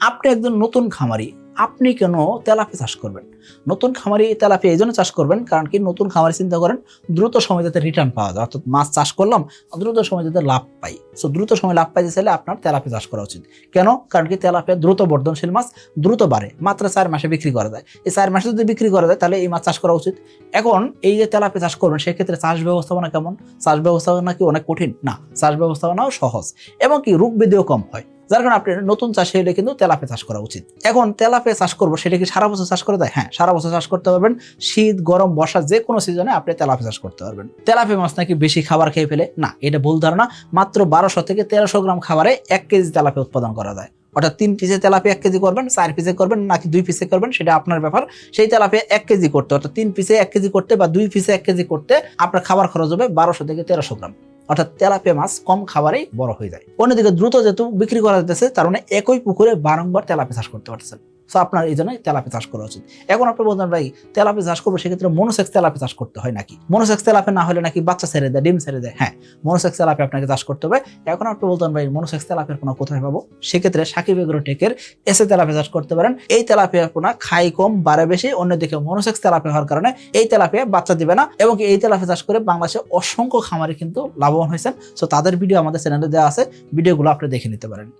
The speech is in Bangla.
আপনি একজন নতুন খামারি, আপনি কেন তেলাপি চাষ করবেন? নতুন খামারি তেলাপি এই জন্য চাষ করবেন কারণ কি নতুন খামারি চিন্তা করেন, দ্রুত সময় যাতে রিটার্ন পাওয়া যায়। অর্থাৎ মাছ চাষ করলাম, দ্রুত সময় যাতে লাভ পাই। সো দ্রুত সময় লাভ পাইতে চাইলে আপনার তেলাপি চাষ করা উচিত। কেন? কারণ কি তেলাপিয়া দ্রুত বর্ধনশীল মাছ, দ্রুত বাড়ে। মাত্র চার মাসে বিক্রি করা যায়। এই চার মাসে যদি বিক্রি করা যায়, তাহলে এই মাছ চাষ করা উচিত। এখন এই যে তেলাপি চাষ করবেন, সেক্ষেত্রে চাষ ব্যবস্থাপনা কেমন? চাষ ব্যবস্থাপনা কি অনেক কঠিন? না, চাষ ব্যবস্থাপনাও সহজ। এবং কি রোগ ব্যাধিও কম হয়। যার কারণে আপনি নতুন চাষে এলে কিন্তু তেলাপে চাষ করা উচিত। এখন তেলাপে চাষ করব, সেটা কি সারা বছর চাষ করে দেয়? হ্যাঁ সারা বছর চাষ করতে পারবেন। শীত, গরম, বর্ষা যে কোনো সিজনে আপনি তেলাপে চাষ করতে পারবেন। তেলাপে মাছ নাকি বেশি খাবার খেয়ে ফেলে? না, এটা ভুল ধারণা। মাত্র বারোশো থেকে তেরোশো গ্রাম খাবারে এক কেজি তেলাপে উৎপাদন করা যায়। অর্থাৎ তিন পিসে তেলাপি এক কেজি করবেন, চার পিসে করবেন, নাকি দুই পিসে করবেন, সেটা আপনার ব্যাপার। সেই তেলাপি এক কেজি করতে, অর্থাৎ তিন পিসে এক কেজি করতে বা দুই পিসে এক কেজি করতে আপনার খাবার খরচ হবে বারোশো থেকে তেরোশো গ্রাম। অর্থাৎ তেলাপিয়া মাছ কম খাবারেই বড় হয়ে যায়। অন্যদিকে দ্রুত যেহেতু বিক্রি করা যেতেছে তার মানে একই পুকুরে বারংবার তেলাপিয়া চাষ করতে পারতেছেন। সো আপনার এই জন্য তেলাপি চাষ করা উচিত। এখন আপনি বলতেন ভাই তেলাপি চাষ করব, সেক্ষেত্রে মনোসেক্স তেলাপি চাষ করতে হয় নাকি? মনোসেক্স তেলাপি না হলে নাকি বাচ্চা ছেড়ে দেয়, ডিম ছেড়ে দেয়। হ্যাঁ মনোসেক্স তেলাপি আপনাকে চাষ করতে হবে। এখন আপনি বলতেন ভাই, মনোসেক্স তেলাপির পোনা কোথায় পাবো? সেক্ষেত্রে সাকিব এগ্রোটেকের এসে তেলাপি চাষ করতে পারেন। এই তেলাপিয়া পোনা খাই কম, বাড়ে বেশি, অন্যদিকে মনোসেক্স তেলাপি হওয়ার কারণে এই তেলাপিয়া বাচ্চা দিবে না এবং এই তেলাপি চাষ করে বাংলাদেশে অসংখ্য খামারে কিন্তু লাভবান হয়েছেন। সো তাদের ভিডিও আমাদের চ্যানেলে দেওয়া আছে। ভিডিওগুলো আপনি দেখে নিতে পারেন।